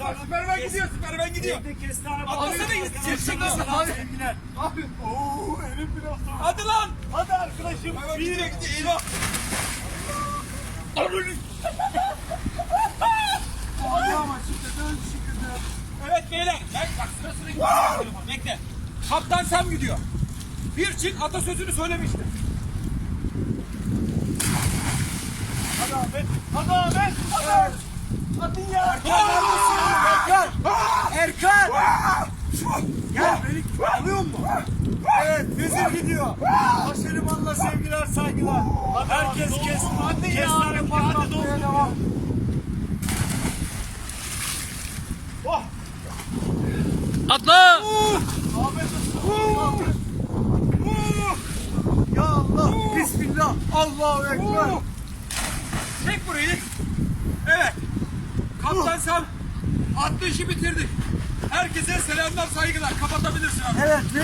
Bak, Süpermen gidiyor, Süpermen gidiyor. Evde kestane Atlasana bağlı. git, çekilmesin arkadaşlar, abi. Abi, Oo elim biraz soğuk. hadi lan. Hadi arkadaşım. Hemen gidiyor, gidiyor, eyvah. Hadi ama şimdi dön şimdi. Evet beyler, ben bak sırasına gidiyorum. Bekle. Kaptan Sam gidiyor. Bir Çin atasözünü söylemişti. Hadi Ahmet. Hadi Ahmet. Hadi. Hadi ya. Erkan! Gel beni alıyor mu? Evet Vezir gidiyor. Başarımanla sevgiler saygılar. Herkes kes. Hadi ya. Kestane hadi devam. Oh. Atla! Ahmet Ahmet. Ya Allah. Bismillah. Allahu Ekber. Çek burayı. Evet. Kaptan Sam atlı işi bitirdik. Herkese selamlar, saygılar. Kapatabilirsin abi. Evet.